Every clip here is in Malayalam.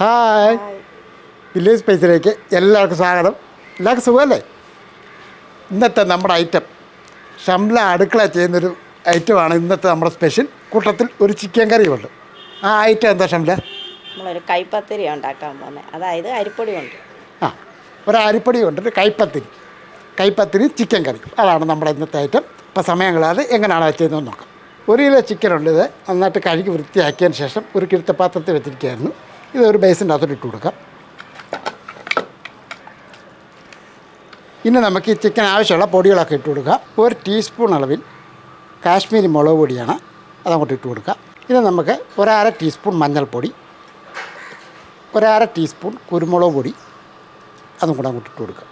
ഹായ്. വില്ലേജ് സ്പേസിലേക്ക് എല്ലാവർക്കും സ്വാഗതം. എല്ലാവർക്കും സുഖമല്ലേ? ഇന്നത്തെ നമ്മുടെ ഐറ്റം ഷംല അടുക്കള ചെയ്യുന്നൊരു ഐറ്റമാണ് ഇന്നത്തെ നമ്മുടെ സ്പെഷ്യൽ കൂട്ടത്തിൽ ഒരു ചിക്കൻ കറിയുണ്ട് ആ ഐറ്റം എന്താ ഷംല? നമ്മളൊരു കൈപ്പത്തിരി ഉണ്ടാക്കാൻ പോകുന്നത് അതായത് അരിപ്പൊടി കൊണ്ട് ആ ഒരു അരിപ്പൊടി കൊണ്ട് ഒരു കൈപ്പത്തിരി. കൈപ്പത്തിരി ചിക്കൻ കറി അതാണ് നമ്മുടെ ഇന്നത്തെ ഐറ്റം ഇപ്പോൾ കളയാതെ എങ്ങനെയാണ് അത് ചെയ്യുന്നത് നോക്കാം. ഒരു കിലോ ചിക്കൻ ഉണ്ട് ഇത്. നന്നായിട്ട് കഴുകി വൃത്തിയാക്കിയതിന് ശേഷം ഒരു കിഴുത്തപാത്രത്തിൽ വെച്ചിരിക്കുകയായിരുന്നു. ഇത് ഒരു ബേസിന്റെ അകത്തോട്ട് ഇട്ട് കൊടുക്കാം. ഇനി നമുക്ക് ഈ ചിക്കൻ ആവശ്യമുള്ള പൊടികളൊക്കെ ഇട്ട് കൊടുക്കുക ഒരു ടീസ്പൂൺ അളവിൽ കാശ്മീരി മുളക് പൊടിയാണ് അതങ്ങോട്ട് ഇട്ട് കൊടുക്കുക ഇനി നമുക്ക് ഒരര ടീസ്പൂൺ മഞ്ഞൾപ്പൊടി ഒരര ടീസ്പൂൺ കുരുമുളക് പൊടി അതും കൂടെ അങ്ങോട്ട് ഇട്ട് കൊടുക്കുക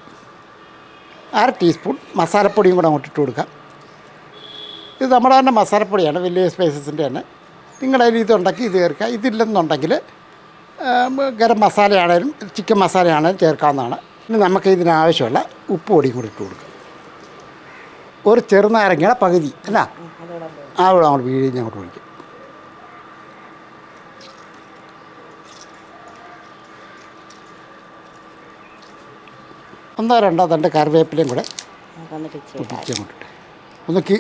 അര ടീസ്പൂൺ മസാലപ്പൊടിയും കൂടെ അങ്ങോട്ട് ഇട്ട് കൊടുക്കുക ഇത് നമ്മുടെ തന്നെ മസാലപ്പൊടിയാണ് വലിയ സ്പൈസസിന്റെ തന്നെ. നിങ്ങളുടെ കയ്യിൽ ഇത് ഉണ്ടാക്കി ഇത് ചേർക്കുക. ഇതില്ലെന്നുണ്ടെങ്കിൽ ഗരം മസാലയാണേലും ചിക്കൻ മസാലയാണേലും ചേർക്കാവുന്നതാണ്. പിന്നെ നമുക്ക് ഇതിനാവശ്യമുള്ള ഉപ്പ് പൊടിയും കൂടി ഇട്ട് കൊടുക്കുക ഒരു ചെറുനാരങ്ങയുടെ പകുതി അല്ല? ആ ഇവിടെ അങ്ങോട്ട് വീഴിഞ്ഞ് അങ്ങോട്ട് ഒഴിക്കും. ഒന്നോ രണ്ടോ തന്റെ കറിവേപ്പിലയും കൂടെ ഒന്ന് കി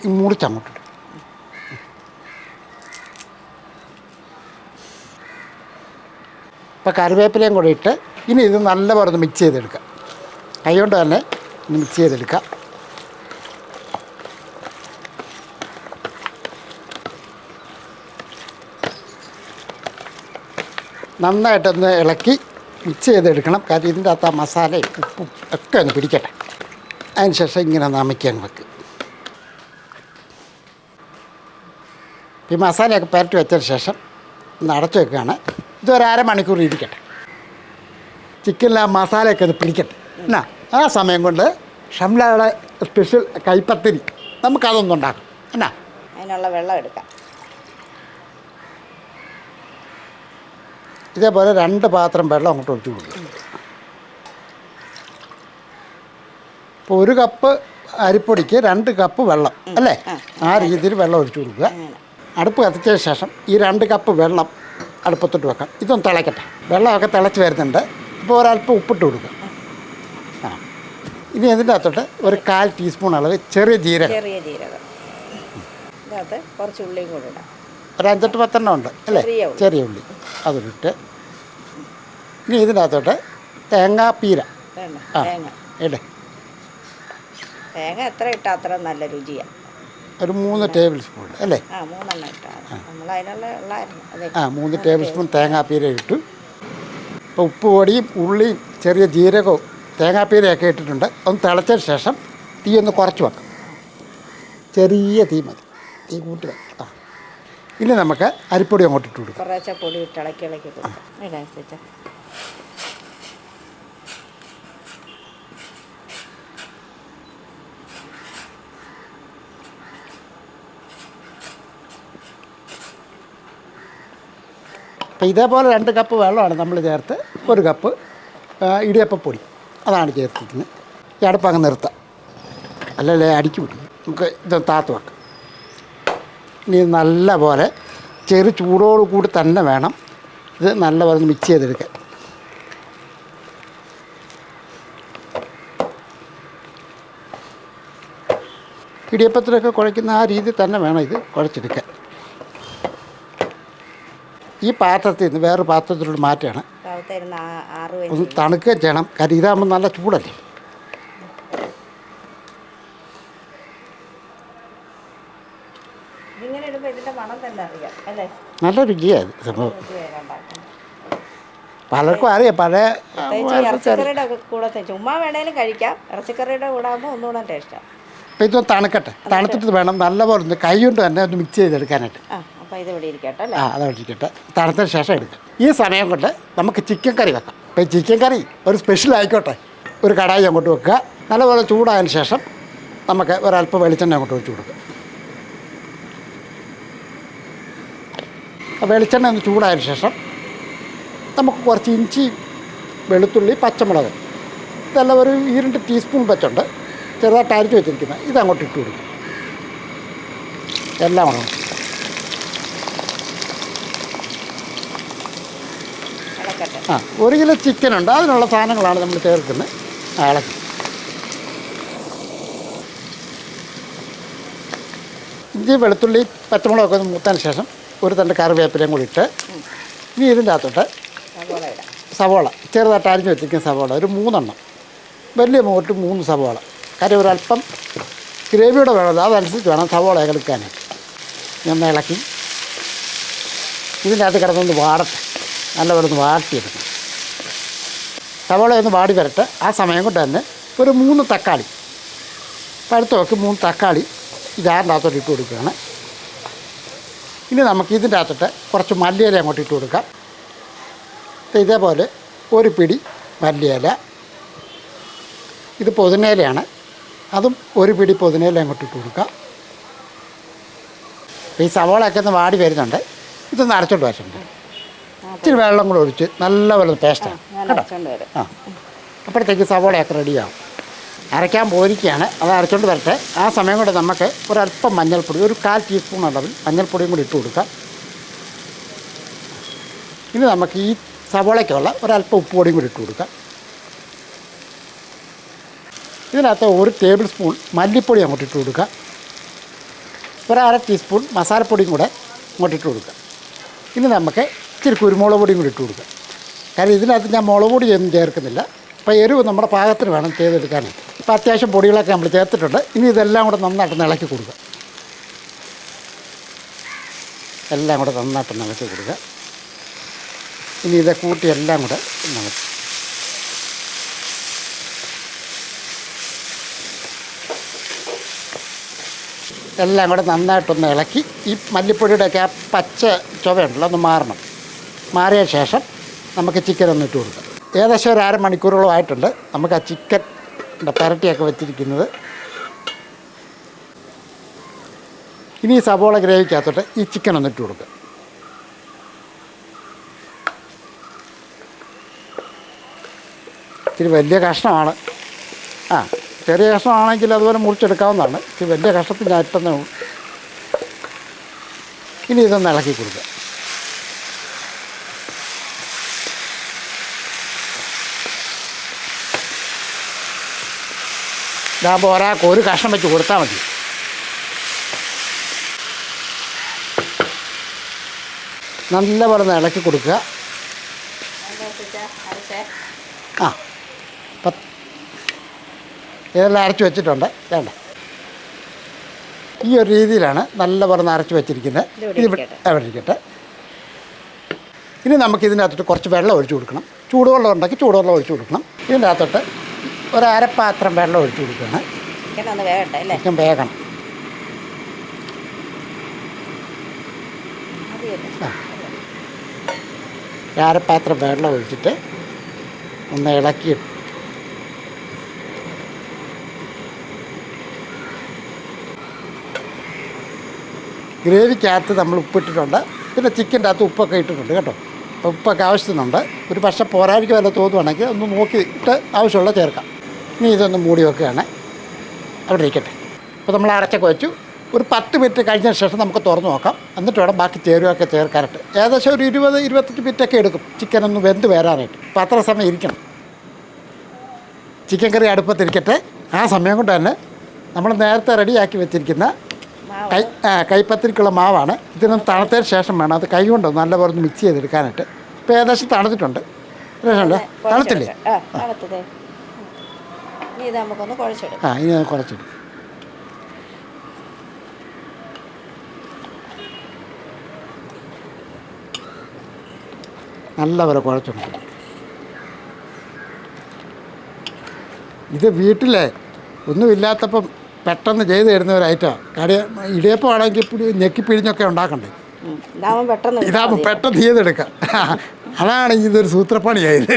അങ്ങോട്ടിട്ട് കറിവേപ്പിലയും കൂടെ ഇട്ട് ഇനി ഇത് നല്ലപോലെ ഒന്ന് മിക്സ് ചെയ്തെടുക്കുക കൈ കൊണ്ട് തന്നെ ഒന്ന് മിക്സ് ചെയ്തെടുക്കുക നന്നായിട്ടൊന്ന് ഇളക്കി മിക്സ് ചെയ്തെടുക്കണം. കാരണം ഇതിന്റെ അകത്ത് ആ മസാലയും ഉപ്പും ഒക്കെ ഒന്ന് പിടിക്കട്ടെ. അതിന് ശേഷം ഇങ്ങനെ നമിക്കാൻ വെക്കുക ഈ മസാലയൊക്കെ പുരട്ടി വെച്ചതിന് ശേഷം ഒന്ന് അടച്ചു വെക്കുകയാണ്. ഇതൊരു അരമണിക്കൂർ ഇരിക്കട്ടെ. ചിക്കനിലെ ആ മസാലയൊക്കെ ഒന്ന് പിടിക്കട്ടെ. എന്നാ ആ സമയം കൊണ്ട് ഷംലയുടെ സ്പെഷ്യൽ കൈപ്പത്തിരി നമുക്കതൊന്നും ഉണ്ടാക്കും. എന്നാ. അതിനുള്ള വെള്ളം എടുക്കാം. ഇതേപോലെ രണ്ട് പാത്രം വെള്ളം അങ്ങോട്ട് ഒഴിച്ചു കൊടുക്കും. ഇപ്പോൾ ഒരു കപ്പ് അരിപ്പൊടിക്ക് രണ്ട് കപ്പ് വെള്ളം അല്ലേ? ആ രീതിയിൽ വെള്ളം ഒഴിച്ചു കൊടുക്കുക. അടുപ്പ് കത്തിച്ചതിന് ശേഷം ഈ രണ്ട് കപ്പ് വെള്ളം അടുപ്പത്തോട്ട് വെക്കാം. ഇതൊന്ന് തിളയ്ക്കട്ടെ വെള്ളമൊക്കെ തിളച്ച് വരുന്നുണ്ട്. അപ്പോൾ ഒരല്പം ഉപ്പിട്ട് കൊടുക്കുക ആ. ഇനി അതിന്റെ അകത്തോട്ട് ഒരു കാൽ ടീസ്പൂൺ അളവ് ചെറിയ ജീരകം. ചെറിയ ജീരകം. ഇതിനകത്ത് കുറച്ച് ഉള്ളിയും കൂടെ ഇടാം. ഒരു അഞ്ചെട്ട് പത്തെണ്ണം ഉണ്ട് അല്ലേ? ചെറിയ ഉള്ളി. അതിലിട്ട് ഇനി ഇതിനകത്തോട്ട് തേങ്ങാപ്പീര ആ തേങ്ങ. ഇടേ. തേങ്ങ എത്ര ഇട്ടാൽ അത്ര നല്ല രുചിയാണ് ഒരു മൂന്ന് ടേബിൾ സ്പൂൺ അല്ലേ? ആ മൂന്നെണ്ണം നമ്മൾ അതിനുള്ള ഉള്ളായിരുന്നു. അതെ. ആ മൂന്ന് ടേബിൾ സ്പൂൺ തേങ്ങാപ്പീര ഇട്ടു. ഇപ്പോൾ ഉപ്പ് പൊടിയും ഉള്ളിയും ചെറിയ ജീരകവും തേങ്ങാപ്പീരയൊക്കെ ഇട്ടിട്ടുണ്ട്. ഒന്ന് തിളച്ചതിന് ശേഷം തീ ഒന്ന് കുറച്ച് വെക്കാം. ചെറിയ തീ മതി. തീ കൂട്ടി വെക്കാം. ആ. ഇനി നമുക്ക് അരിപ്പൊടി അങ്ങോട്ട് ഇട്ട് കൊടുക്കാം. കുറേശ്ശെ പൊടി ഇട്ട് ഇളക്കി ഇളക്കി കൊടുക്കാം. അപ്പോൾ ഇതേപോലെ രണ്ട് കപ്പ് വെള്ളമാണ് നമ്മൾ ചേർത്ത് ഒരു കപ്പ് ഇടിയപ്പപ്പൊടി. അതാണ് ചേർത്തിരിക്കുന്നത് ഈ അടുപ്പങ്ങ് നിർത്താം. അല്ലല്ലേ അടിക്ക് വിടും നമുക്ക് ഇത് താത്ത് വെക്കാം. ഇനി നല്ല പോലെ ചെറു ചൂടോട് കൂടി തന്നെ വേണം ഇത് നല്ല പോലെ മിക്സ് ചെയ്തെടുക്കാൻ. ഇടിയപ്പത്തിലൊക്കെ കുഴയ്ക്കുന്ന ആ രീതി തന്നെ വേണം ഇത് കുഴച്ചെടുക്കാൻ. ഈ പാത്രത്തിൽ നിന്ന് വേറെ പാത്രത്തിലോട്ട് മാറ്റുകയാണ്. ഒന്ന് തണുക്കുകയും ചെയ്യണം. കാര്യം ഇതാകുമ്പോൾ നല്ല ചൂടല്ലേ? നല്ല രുചിയാണ് സംഭവം പലർക്കും അറിയാം. പഴയ പ്രത്യേകിച്ച് ഇറച്ചിക്കറിയുടെ കൂടെ ചുമ്മാ വേണേലും കഴിക്കാം. ഇറച്ചിക്കറിയുടെ കൂടെ ആകുമ്പോൾ ഒന്നുകൂടെ ടേസ്റ്റാണ് അപ്പം ഇതൊന്ന് തണുക്കട്ടെ. തണുത്തിട്ട് വേണം. നല്ലപോലെ ഒന്ന് കൈ കൊണ്ട് തന്നെ ഒന്ന് മിക്സ് ചെയ്തെടുക്കാനായിട്ട്. ആ. അപ്പോൾ ഇത് ഇരിക്കട്ടെ അല്ലേ? ആ അത് ഒഴിക്കട്ടെ തണുത്തതിന് ശേഷം എടുക്കാം. ഈ സമയം കൊണ്ട് നമുക്ക് ചിക്കൻ കറി വെക്കാം. അപ്പം ഈ ചിക്കൻ കറി ഒരു സ്പെഷ്യൽ ആയിക്കോട്ടെ. ഒരു കടായി അങ്ങോട്ട് വെക്കുക. നല്ലപോലെ ചൂടായതിന് ശേഷം നമുക്ക് ഒരല്പം വെളിച്ചെണ്ണ അങ്ങോട്ട് ഒഴിച്ച് കൊടുക്കുക ആ വെളിച്ചെണ്ണ ഒന്ന് ചൂടായതിന് ശേഷം നമുക്ക് കുറച്ച് ഇഞ്ചി വെളുത്തുള്ളി പച്ചമുളക്. ഇതെല്ലാം ഒരു ഈ രണ്ട് ടീസ്പൂൺ വെച്ചുണ്ട്. ചെറുതായിട്ട് അരിച്ച് വെച്ചിരിക്കുന്നത് ഇതങ്ങോട്ട് ഇട്ട് കൊടുക്കും. എല്ലാം അങ്ങോട്ട് ആ ഒരു കിലോ ചിക്കൻ ഉണ്ട്. അതിനുള്ള സാധനങ്ങളാണ് നമ്മൾ ചേർക്കുന്നത് അയാളെ ഇഞ്ചി വെളുത്തുള്ളി പച്ചമുളകൊക്കെ ഒന്ന് മൂത്തതിന് ശേഷം ഒരു തണ്ട് കറിവേപ്പിലയും കൂടി ഇട്ട് ഇനി ഇതിന്റെ അകത്തോട്ട് സവോള. ചെറുതായിട്ട് അരിഞ്ഞ് വെച്ചിരിക്കുന്ന സവോള. ഒരു മൂന്നെണ്ണം. വലിയ മൂട്ട് മൂന്ന് സവോള. കാര്യം ഒരല്പം ഗ്രേവിയുടെ വേണമല്ലോ. അതനുസരിച്ച് വേണം സവോള കളിക്കാനായിട്ട് ഞാൻ ഇളക്കി. ഇതിന്റെ അകത്ത് കിടന്നൊന്ന് വാടട്ടെ. നല്ലപോലെ ഒന്ന് വാട്ടിയെടുക്കണം. സവോള ഒന്ന് വാടി വരട്ടെ. ആ സമയം കൊണ്ട് തന്നെ ഒരു മൂന്ന് തക്കാളി. പഴുത്ത മൂന്ന് തക്കാളി ജാറിന്റെ അകത്തോട്ട് ഇട്ട് കൊടുക്കുകയാണ്. ഇനി നമുക്ക് ഇതിന്റെ അകത്തോട്ട് കുറച്ച് മല്ലിയില അങ്ങോട്ട് ഇട്ട് കൊടുക്കാം. ഇതേപോലെ ഒരു പിടി മല്ലിയില. ഇത് പൊതിനേലയാണ് അതും ഒരു പിടി പൊതിനേല അങ്ങോട്ട് ഇട്ട് കൊടുക്കാം. ഈ സവോളയൊക്കെ ഒന്ന് വാടി വരുന്നുണ്ട്. ഇതൊന്ന് അരച്ചോണ്ട് വച്ചിട്ടുണ്ട് ഇച്ചിരി വെള്ളം കൂടെ ഒഴിച്ച് നല്ല പോലെ പേസ്റ്റാണ് കേട്ടോ? ആ. അപ്പോഴത്തേക്ക് സവോളയൊക്കെ റെഡിയാവും അരയ്ക്കാൻ പോയിരിക്കുകയാണ്. അത് അരച്ചോണ്ട് വരട്ടെ. ആ സമയം കൂടെ നമുക്ക് ഒരല്പം മഞ്ഞൾപ്പൊടി ഒരു കാൽ ടീസ്പൂൺ അളവിൽ മഞ്ഞൾപ്പൊടിയും കൂടി ഇട്ട് കൊടുക്കാം. ഇനി നമുക്ക് ഈ സവോളയ്ക്കുള്ള ഒരല്പം ഉപ്പ് പൊടിയും കൂടി ഇട്ട് കൊടുക്കാം. ഇതിനകത്ത് ഒരു ടേബിൾ സ്പൂൺ മല്ലിപ്പൊടി അങ്ങോട്ട് ഇട്ട് കൊടുക്കാം. ഒരു അര ടീസ്പൂൺ മസാലപ്പൊടിയും കൂടെ അങ്ങോട്ട് ഇട്ട് കൊടുക്കാം. ഇനി നമുക്ക് ഇച്ചിരി കുരുമുളക് പൊടിയും കൂടി ഇട്ട് കൊടുക്കുക. കാരണം ഇതിനകത്ത് ഞാൻ മുളക് പൊടി ഒന്നും ചേർക്കുന്നില്ല. അപ്പോൾ എരിവ് നമ്മുടെ പാകത്തിന് വേണം ചെയ്തെടുക്കാനായിട്ട് ഇപ്പോൾ അത്യാവശ്യം പൊടികളൊക്കെ നമ്മൾ ചേർത്തിട്ടുണ്ട്. ഇനി ഇതെല്ലാം കൂടെ നന്നായിട്ട് ഇളക്കി കൊടുക്കുക. എല്ലാം കൂടെ നന്നായിട്ട് ഇളക്കി കൊടുക്കുക. ഇനി ഇതേ കൂട്ടി എല്ലാം കൂടെ നമുക്ക് എല്ലാം കൂടെ നന്നായിട്ടൊന്ന് ഇളക്കി. ഈ മല്ലിപ്പൊടിയുടെയൊക്കെ ആ പച്ച ചുവയുണ്ടല്ലോ ഒന്ന് മാറണം. മാറിയ ശേഷം നമുക്ക് ചിക്കൻ ഒന്ന് ഇട്ട് കൊടുക്കാം. ഏകദേശം ഒരു അരമണിക്കൂറോളം ആയിട്ടുണ്ട്. നമുക്ക് ആ ചിക്കൻ പെരട്ടിയൊക്കെ വെച്ചിരിക്കുന്നത് ഇനി ഈ സവോള ഗ്രേവിക്കകത്തോട്ട് ഈ ചിക്കൻ ഒന്ന് ഇട്ട് കൊടുക്കുക ഇച്ചിരി വലിയ കഷ്ണമാണ്. ആ ചെറിയ കഷ്ണമാണെങ്കിൽ അതുപോലെ മുറിച്ചെടുക്കാവുന്നതാണ്. ഇച്ചിരി വലിയ കഷ്ണത്തിന്റെ അറ്റന്നേ ഉള്ളൂ. ഇനി ഇതൊന്ന് ഇളക്കി കൊടുക്കുക ഇതാകുമ്പോൾ ഒരാൾക്ക് ഒരു കഷ്ണം വെച്ച് കൊടുത്താൽ മതി. നല്ലപോലെ ഒന്ന് ഇളക്കി കൊടുക്കുക. ആ. പത്ത് ഇതെല്ലാം അരച്ച് വെച്ചിട്ടുണ്ട്. വേണ്ട. ഈ ഒരു രീതിയിലാണ് നല്ലപോലെ ഒന്ന് അരച്ച് വെച്ചിരിക്കുന്നത്. ഇത് അവിടെ ഇരിക്കട്ടെ. ഇനി നമുക്ക് ഇതിനകത്തോട്ട് കുറച്ച് വെള്ളം ഒഴിച്ചു കൊടുക്കണം. ചൂടുവെള്ളം ഉണ്ടെങ്കിൽ ചൂടുവെള്ളം ഒഴിച്ചു കൊടുക്കണം. ഇതിന്റെ അകത്തോട്ട് ഒരു അരപ്പാത്രം വെള്ളം ഒഴിച്ചു കൊടുക്കണം. ചിക്കൻ വേകട്ടെ അല്ലേ? ചിക്കൻ വേകണം. അരപ്പാത്രം വെള്ളം ഒഴിച്ചിട്ട് ഒന്ന് ഇളക്കി ഗ്രേവിക്കകത്ത് നമ്മൾ ഉപ്പിട്ടിട്ടുണ്ട്. പിന്നെ ചിക്കന്റെ അകത്ത് ഉപ്പൊക്കെ ഇട്ടിട്ടുണ്ട് കേട്ടോ. അപ്പോൾ ഉപ്പൊക്കെ ആവശ്യത്തിനുണ്ട്. ഒരു പക്ഷേ പോരാഴിക്ക് വല്ല തോന്നുവാണെങ്കിൽ ഒന്ന് നോക്കിയിട്ട് ആവശ്യമുള്ള ചേർക്കാം. ഇനി ഇതൊന്ന് മൂടി വെക്കുകയാണ്. അവിടെ ഇരിക്കട്ടെ. അപ്പോൾ നമ്മൾ അരച്ചൊക്കെ വെച്ചു. ഒരു പത്ത് മിനിറ്റ് കഴിഞ്ഞ ശേഷം നമുക്ക് തുറന്നു നോക്കാം. എന്നിട്ട് വേണം ബാക്കി ചേരുവൊക്കെ ചേർക്കാനായിട്ട്. ഏകദേശം ഒരു ഇരുപത് ഇരുപത്തഞ്ച് മിനിറ്റൊക്കെ എടുക്കും. ചിക്കൻ ഒന്ന് വെന്ത് വരാനായിട്ട്. അപ്പോൾ അത്ര സമയം ഇരിക്കണം. ചിക്കൻ കറി അടുപ്പത്തിരിക്കട്ടെ ആ സമയം കൊണ്ട് തന്നെ നമ്മൾ നേരത്തെ റെഡിയാക്കി വെച്ചിരിക്കുന്ന കൈ കൈപ്പത്തിരിക്കുള്ള മാവാണ്. ഇതിനൊന്ന് തണുത്തതിന് ശേഷം വേണം അത് കൈ കൊണ്ട് നല്ലപോലെ ഒന്ന് മിക്സ് ചെയ്തെടുക്കാനായിട്ട്. ഇപ്പോൾ ഏകദേശം തണുത്തിട്ടുണ്ട്. തണുത്തില്ലേ? ഇനി ഇത് നമുക്കൊന്ന് കുഴച്ചെടുക്കാം. ആ ഇനി അത് കുറച്ചിടും നല്ലപോലെ കുഴച്ചെടുക്കും. ഇത് വീട്ടിലെ ഒന്നുമില്ലാത്തപ്പം പെട്ടെന്ന് ചെയ്ത് തരുന്ന ഒരു ഐറ്റമാണ് കാര്യം ഇടിയപ്പം ആണെങ്കിൽ ഞെക്കിപ്പിഴിഞ്ഞൊക്കെ ഞെക്കി പിഴിഞ്ഞൊക്കെ ഉണ്ടാക്കണ്ടേ? ഇതാകുമ്പോൾ. പെട്ടെന്ന് ചെയ്തെടുക്കാം. അതാണ് ഇതൊരു സൂത്രപ്പണിയായത്.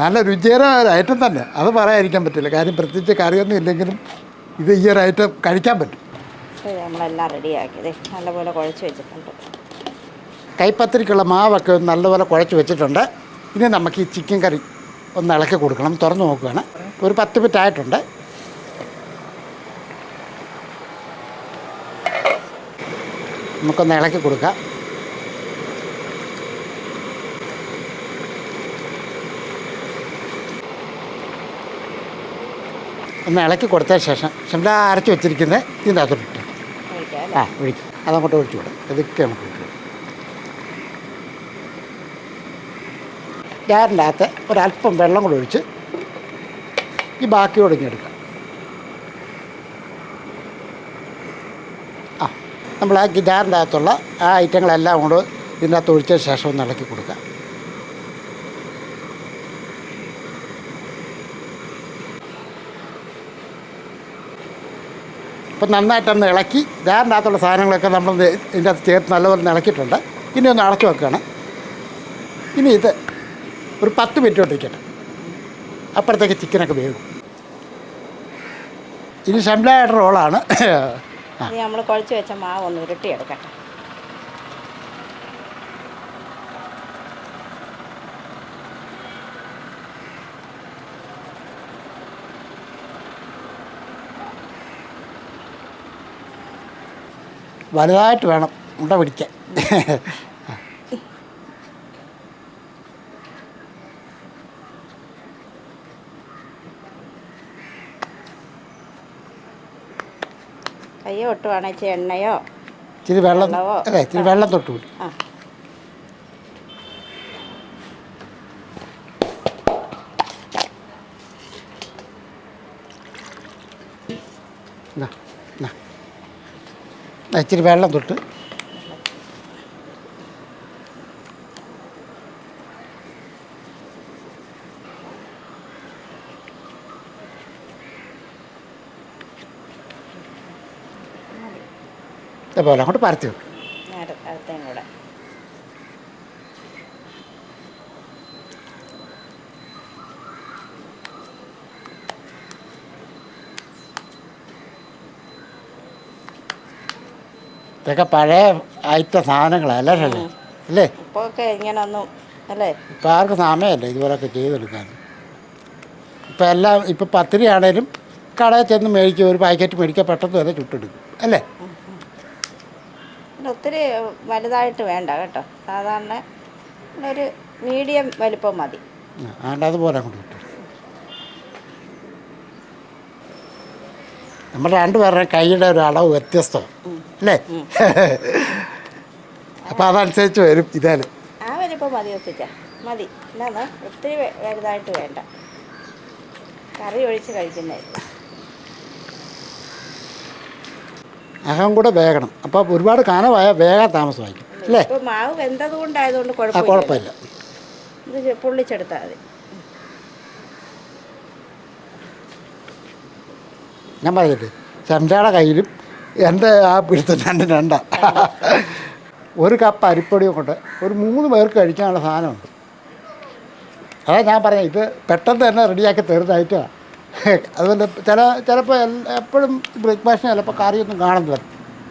നല്ല രുചികരമായ ഒരു ഐറ്റം തന്നെ. അത് പറയാതിരിക്കാൻ പറ്റില്ല. കാര്യം പ്രത്യേകിച്ച് കറിയൊന്നും ഇല്ലെങ്കിലും ഇത് ഈ ഒരു ഐറ്റം കഴിക്കാൻ പറ്റും. നമ്മളെല്ലാം റെഡിയാക്കിയതേ. നല്ലപോലെ കുഴച്ച് വെച്ചിട്ടുണ്ട്. കൈപ്പത്തിരിക്കുള്ള മാവൊക്കെ ഒന്ന് നല്ലപോലെ കുഴച്ച് വെച്ചിട്ടുണ്ട്. ഇനി നമുക്ക് ഈ ചിക്കൻ കറി ഒന്ന് ഇളക്കി കൊടുക്കണം. തുറന്നു നോക്കുകയാണ് ഒരു പത്ത് മിനിറ്റ് ആയിട്ടുണ്ട്. നമുക്കൊന്ന് ഇളക്കി കൊടുക്കാം. ഒന്ന് ഇളക്കി കൊടുത്ത ശേഷം ഷംല അരച്ച് വെച്ചിരിക്കുന്നത് ഇതിന്റെ അകത്തോട്ട് ഇട്ടു ആ ഒഴിക്കും. അതങ്ങോട്ട് ഒഴിച്ചു വിടും ഇതൊക്കെ നമുക്ക് ഒഴിച്ചു ജാറിന്റെ അകത്ത് ഒരല്പം വെള്ളം കൂടെ ഒഴിച്ച് ഈ ബാക്കി ഒടിഞ്ഞെടുക്കാം ആ നമ്മൾ ആ ജാറിന്റെ അകത്തുള്ള ആ ഐറ്റങ്ങളെല്ലാം കൊണ്ട് ഇതിനകത്ത് അകത്ത് ഒഴിച്ചതിന് ശേഷം ഒന്ന് ഇളക്കി കൊടുക്കുക അപ്പം നന്നായിട്ടൊന്ന് ഇളക്കി ജാറിന്റെ അകത്തുള്ള സാധനങ്ങളൊക്കെ നമ്മൾ ഇതിന്റെ അകത്ത് ചേർത്ത് നല്ലപോലെ ഇളക്കിയിട്ടുണ്ട്. ഇനി ഒന്ന് അടച്ചു വെക്കുകയാണ്. ഇനി ഇത് ഒരു പത്ത് മിനിറ്റ് കൊണ്ടിരിക്കട്ടെ അപ്പുറത്തേക്ക് ചിക്കനൊക്കെ വേകും ഇനി ഷംലായിട്ട് റോളാണ്. നമ്മൾ കുഴച്ച് വെച്ച മാവ് ഒന്ന് ഉരുട്ടിയെടുക്കട്ടെ. വലുതായിട്ട് വേണം മുട്ട പിടിക്കാൻ. കയ്യോ ഒട്ടുവാണെങ്കിൽ ഇച്ചിരി എണ്ണയോ? ഇച്ചിരി വെള്ളം അല്ലേ ഇച്ചിരി വെള്ളം തൊട്ട് കൂടി ആ എന്നാ, എന്നാ. ആ, ഇച്ചിരി വെള്ളം തൊട്ട്. ഇതേപോലെ അങ്ങോട്ട് പരത്തി വെക്കും. ഇതൊക്കെ പഴയ ആയിട്ട സാധനങ്ങളല്ലേ അല്ലേ ഒക്കെ ഇങ്ങനെ ഒന്നും അല്ലേ? ഇപ്പം ആർക്കും സമയമല്ല ഇതുപോലൊക്കെ ചെയ്തെടുക്കാൻ. ഇപ്പം എല്ലാം ഇപ്പം പത്തിരി ആണേലും കടയിൽ ചെന്ന് മേടിക്കുക ഒരു പാക്കറ്റ് മേടിക്കുക പെട്ടെന്ന് വരെ ചുട്ടെടുക്കും അല്ലേ? പിന്നെ ഒത്തിരി വലുതായിട്ട് വേണ്ട കേട്ടോ. സാധാരണ ഒരു മീഡിയം വലിപ്പം മതി. ആണ്ട് അതുപോലെ അങ്ങോട്ട് നമ്മുടെ രണ്ടുപേരുടെ കൈയുടെ ഒരു അളവ് വ്യത്യസ്തമാണ്. അല്ലേ? അപ്പം അതനുസരിച്ച് വരും. ഇതാണ്. ആ വലിപ്പം മതി ഒത്തിച്ച മതി. എന്നാന്ന്? ഒത്തിരി വെ- വലുതായിട്ട് വേണ്ട. കറി ഒഴിച്ച് കഴിക്കുന്നേ. അകം കൂടെ വേഗണം അപ്പോൾ ഒരുപാട് കാനമായ വേഗം താമസമായിരിക്കും. അല്ലേ? മാവ് വെന്തത് കൊണ്ടായതുകൊണ്ട് കുഴപ്പമില്ല. ഇത് പൊള്ളിച്ചെടുത്താൽ മതി. ഞാൻ പറഞ്ഞിട്ട് ചന്ദ്രയുടെ കയ്യിലും എന്റെ ആ പിടുത്തം രണ്ട് രണ്ട. ഒരു കപ്പ് അരിപ്പൊടിയും കൊണ്ട് ഒരു മൂന്ന് പേർക്ക് കഴിക്കാനുള്ള സാധനമുണ്ട്. അതാ ഞാൻ പറഞ്ഞത് ഇത് പെട്ടെന്ന് തന്നെ റെഡിയാക്കി തീർന്നായിട്ടാണ് അതുകൊണ്ട് ചില ചിലപ്പോൾ എപ്പോഴും ബ്രേക്ക്ഫാസ്റ്റിന് ചിലപ്പോൾ കറിയൊന്നും കാണുന്നില്ല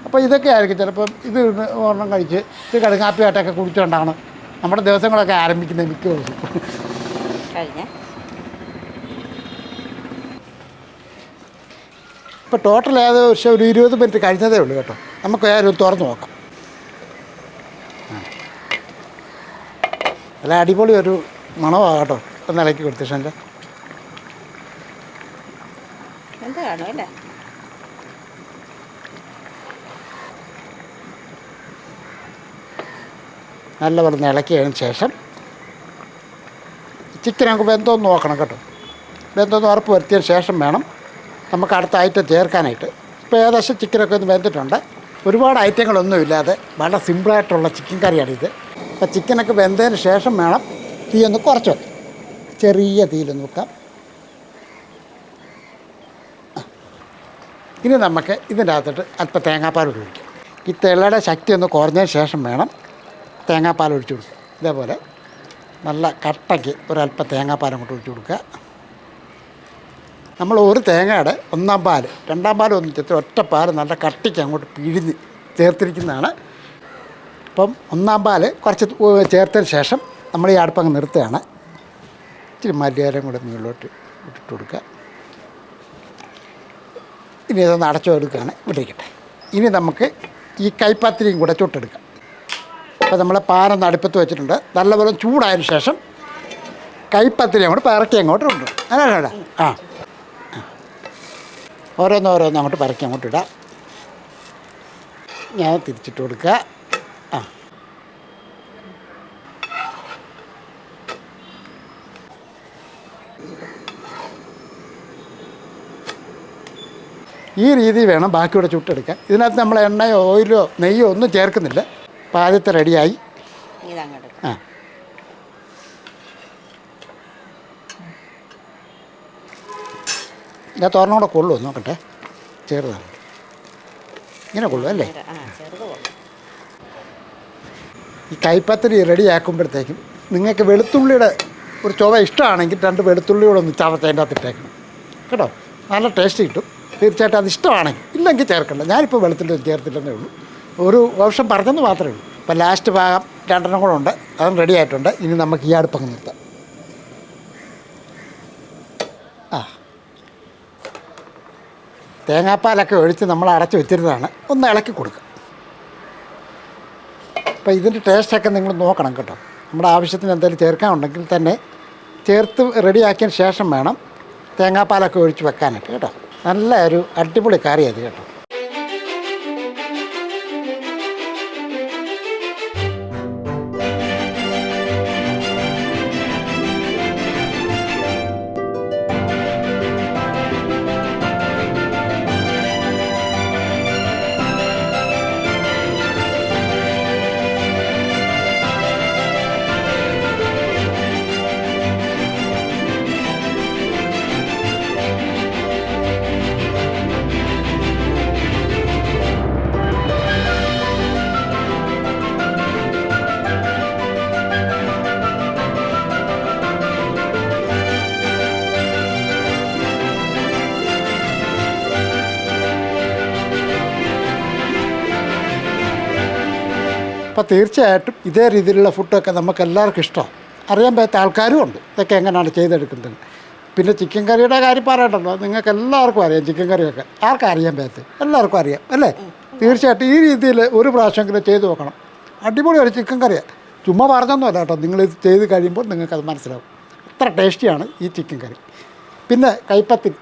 അപ്പോൾ ഇതൊക്കെ ആയിരിക്കും ചിലപ്പം ഇത് ഒരെണ്ണം കഴിച്ച് ഇത് കടുങ്ങാപ്പിയായിട്ടൊക്കെ കുടിച്ചുകൊണ്ടാണ് നമ്മുടെ ദിവസങ്ങളൊക്കെ ആരംഭിക്കുന്നത് മിക്ക ദിവസവും. കഴിഞ്ഞ. ഇപ്പോൾ ടോട്ടൽ ഏകദേശം ഒരു ഇരുപത് മിനിറ്റ് കഴിഞ്ഞതേ ഉള്ളൂ കേട്ടോ. നമുക്ക് ഏതായാലും തുറന്നു നോക്കാം. അല്ല അടിപൊളി ഒരു മണമാണ് കേട്ടോ ഒന്ന് ഇളക്കി കൊടുത്തിട്ടുണ്ട് നല്ലപോലെ ഇളക്കിയതിന് ശേഷം ചിക്കൻ നമുക്ക് വെന്തോന്ന് നോക്കണം കേട്ടോ. വെന്തോന്ന് ഉറപ്പ് വരുത്തിയതിന് ശേഷം വേണം നമുക്ക് അടുത്ത ഐറ്റം ചേർക്കാനായിട്ട്. ഇപ്പോൾ ഏകദേശം ചിക്കനൊക്കെ ഒന്ന് വെന്തിട്ടുണ്ട്. ഒരുപാട് ഐറ്റങ്ങളൊന്നും ഇല്ലാതെ വളരെ സിമ്പിളായിട്ടുള്ള ചിക്കൻ കറിയാണിത് അപ്പോൾ ചിക്കനൊക്കെ വെന്തതിന് ശേഷം വേണം തീ ഒന്ന് കുറച്ച് വെക്കാം ചെറിയ തീയിലൊന്ന് വെക്കാം. ഇനി നമുക്ക് ഇതിന്റെ അകത്തോട്ട് അല്പം തേങ്ങാപ്പാൽ ഒഴിക്കാം ഈ തെള്ളയുടെ ശക്തി ഒന്ന് കുറഞ്ഞതിന് ശേഷം വേണം തേങ്ങാപ്പാൽ ഒഴിച്ചു കൊടുക്കുക ഇതേപോലെ നല്ല കട്ടയ്ക്ക് ഒരല്പം തേങ്ങാപ്പാൽ അങ്ങോട്ട് ഒഴിച്ചു കൊടുക്കുക. നമ്മൾ ഒരു തേങ്ങയുടെ ഒന്നാം പാൽ രണ്ടാം പാൽ ഒന്നും ചേർത്ത് ഒറ്റ പാൽ നല്ല കട്ടിക്ക് അങ്ങോട്ട് പിഴിഞ്ഞ് ചേർത്തിരിക്കുന്നതാണ്. അപ്പം ഒന്നാം പാൽ കുറച്ച് ചേർത്തതിന് ശേഷം നമ്മൾ ഈ അടുപ്പങ്ങ് നിർത്തുകയാണ്. ഇച്ചിരി മല്ലിയാരം കൂടെ മുകളിലോട്ട് ഇട്ടിട്ട് കൊടുക്കുക. ഇനി ഇതൊന്ന് അടച്ചു കൊടുക്കുകയാണ്. വിട്ടിരിക്കട്ടെ ഇനി നമുക്ക് ഈ കൈപ്പത്തിരിയും കൂടെ ചുട്ടെടുക്കാം. അപ്പോൾ നമ്മൾ പാനൊന്ന് അടുപ്പത്ത് വെച്ചിട്ടുണ്ട്. നല്ലപോലെ ചൂടായതിനു ശേഷം കൈപ്പത്തിരി അങ്ങോട്ട് പിറക്കി അങ്ങോട്ട് കൊണ്ടുപോകും അതാണ് ആ. ഓരോന്നോരോന്ന് അങ്ങോട്ട് പറക്കി അങ്ങോട്ട് ഇടാം. ഞാൻ തിരിച്ചിട്ട് കൊടുക്കുക. ആ. ഈ രീതി വേണം ബാക്കിയുടെ ചുട്ടെടുക്കാൻ. ഇതിനകത്ത് നമ്മൾ എണ്ണയോ ഓയിലോ നെയ്യോ ഒന്നും ചേർക്കുന്നില്ല. പാദത്തെ റെഡിയായി ഇതങ്ങോട്ട് ആ ഞാൻ തോരണം കൂടെ കൊള്ളൂ നോക്കട്ടെ. ചെറുതാണ്. ഇങ്ങനെ കൊള്ളു അല്ലേ? ഈ കൈപ്പത്തിരി റെഡിയാക്കുമ്പോഴത്തേക്കും നിങ്ങൾക്ക് വെളുത്തുള്ളിയുടെ ഒരു ചുവ ഇഷ്ടമാണെങ്കിൽ രണ്ട് വെളുത്തുള്ളിയോടെ ഒന്ന് ചവച്ച് അതിന്റെ അകത്ത് ഇട്ടേക്കണം. കേട്ടോ? നല്ല ടേസ്റ്റ് കിട്ടും. തീർച്ചയായിട്ടും അത് ഇഷ്ടമാണെങ്കിൽ ഇല്ലെങ്കിൽ ചേർക്കണ്ട. ഞാനിപ്പോൾ വെളുത്തുള്ളി ചേർത്തില്ലെന്നേ ഉള്ളൂ. ഒരു ഓപ്ഷൻ പറഞ്ഞെന്ന് മാത്രമേ ഉള്ളൂ. ഇപ്പം ലാസ്റ്റ് ഭാഗം രണ്ടെണ്ണം കൂടെ ഉണ്ട്. അതും റെഡി ആയിട്ടുണ്ട്. ഇനി നമുക്ക് ഈ അടുപ്പങ്ങ് നിർത്താം. തേങ്ങാപ്പാലൊക്കെ ഒഴിച്ച് നമ്മൾ അടച്ചു വെച്ചിരുന്നതാണ്. ഒന്ന് ഇളക്കി കൊടുക്കുക. അപ്പോൾ ഇതിന്റെ ടേസ്റ്റൊക്കെ നിങ്ങൾ നോക്കണം കേട്ടോ. നമ്മുടെ ആവശ്യത്തിന് എന്തെങ്കിലും ചേർക്കാനുണ്ടെങ്കിൽ തന്നെ ചേർത്ത് റെഡിയാക്കിയതിന് ശേഷം വേണം തേങ്ങാപ്പാലൊക്കെ ഒഴിച്ച് വെക്കാനായിട്ട് കേട്ടോ. നല്ല ഒരു അടിപൊളി കറി അത് കേട്ടോ. തീർച്ചയായിട്ടും ഇതേ രീതിയിലുള്ള ഫുഡൊക്കെ നമുക്ക് എല്ലാവർക്കും ഇഷ്ടമാണ് അറിയാൻ പറ്റാത്ത ആൾക്കാരും ഉണ്ട്. ഇതൊക്കെ എങ്ങനെയാണ് ചെയ്തെടുക്കുന്നത്? പിന്നെ ചിക്കൻ കറിയുടെ കാര്യം പറയണ്ടല്ലോ. നിങ്ങൾക്ക് എല്ലാവർക്കും അറിയാം ചിക്കൻ കറിയൊക്കെ ആർക്കും അറിയാൻ പറ്റത്ത് എല്ലാവർക്കും അറിയാം അല്ലേ? തീർച്ചയായിട്ടും ഈ രീതിയിൽ ഒരു പ്രാവശ്യമെങ്കിലും ചെയ്തു നോക്കണം. അടിപൊളി ഒരു ചിക്കൻ കറിയാണ് ചുമ്മാ പറഞ്ഞൊന്നുമല്ല കേട്ടോ. നിങ്ങളിത് ചെയ്ത് കഴിയുമ്പോൾ നിങ്ങൾക്കത് മനസ്സിലാവും. അത്ര ടേസ്റ്റിയാണ് ഈ ചിക്കൻ കറി പിന്നെ കൈപ്പത്തിൽ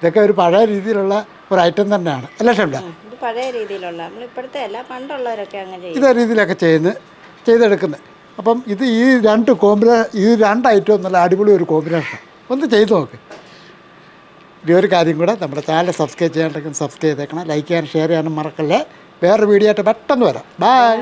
ഇതൊക്കെ ഒരു പഴയ രീതിയിലുള്ള ഒരു ഐറ്റം തന്നെയാണ്. അല്ലേ ഷംല? ഇത് പഴയ രീതിയിലുള്ള നമ്മൾ ഇപ്പോഴത്തെ അല്ല പണ്ടുള്ളവരൊക്കെ അങ്ങനെ ചെയ്യും. ഇതേ രീതിയിലൊക്കെ ചെയ്യുന്നത് ചെയ്തെടുക്കുന്നത് അപ്പം ഇത് ഈ രണ്ട് കോമ്പിനേ ഈ രണ്ട് ഐറ്റവും നല്ല അടിപൊളി ഒരു കോമ്പിനേഷൻ ഒന്ന് ചെയ്തു നോക്ക്. ഇനി ഒരു കാര്യം കൂടെ നമ്മുടെ ചാനൽ സബ്സ്ക്രൈബ് ചെയ്യാണ്ടെങ്കിൽ സബ്സ്ക്രൈബ് ചെയ്തേക്കണം. ലൈക്ക് ചെയ്യാനും ഷെയർ ചെയ്യാനും മറക്കല്ലേ. വേറൊരു വീഡിയോ ആയിട്ട് പെട്ടെന്ന് വരാം. ബൈ